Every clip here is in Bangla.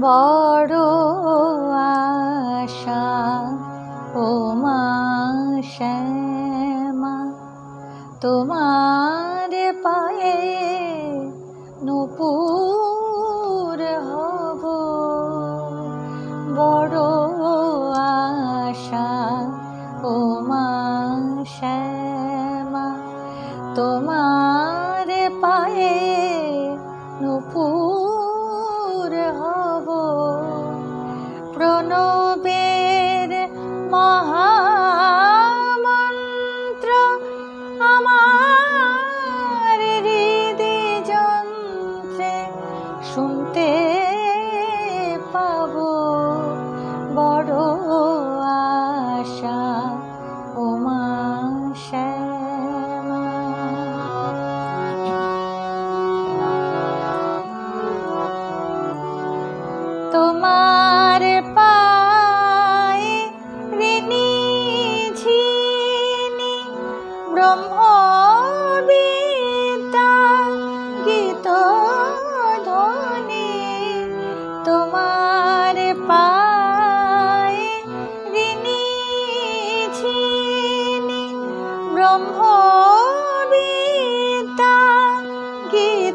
বড় আশা ও মা তোমার পায়ে নুপুর Oh.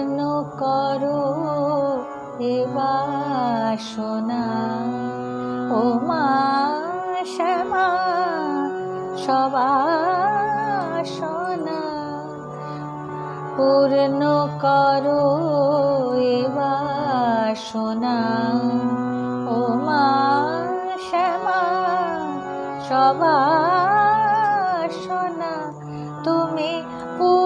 পূর্ণ করো এ ও মা শ্যামা, সবাসনা। পূর্ণ করো এ ও মা শ্যামা, সবাসনা। তুমি পূর্ণ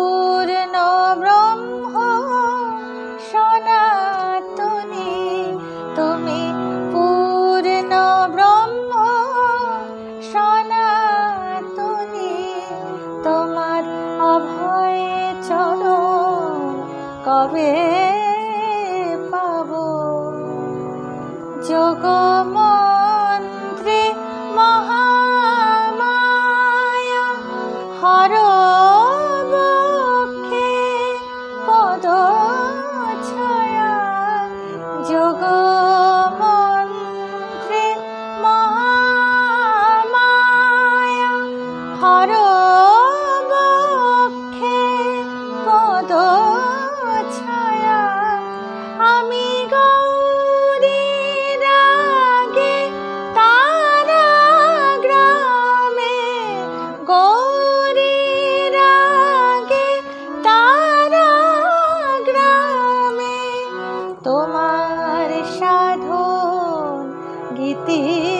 কবে পাবো? জগম 的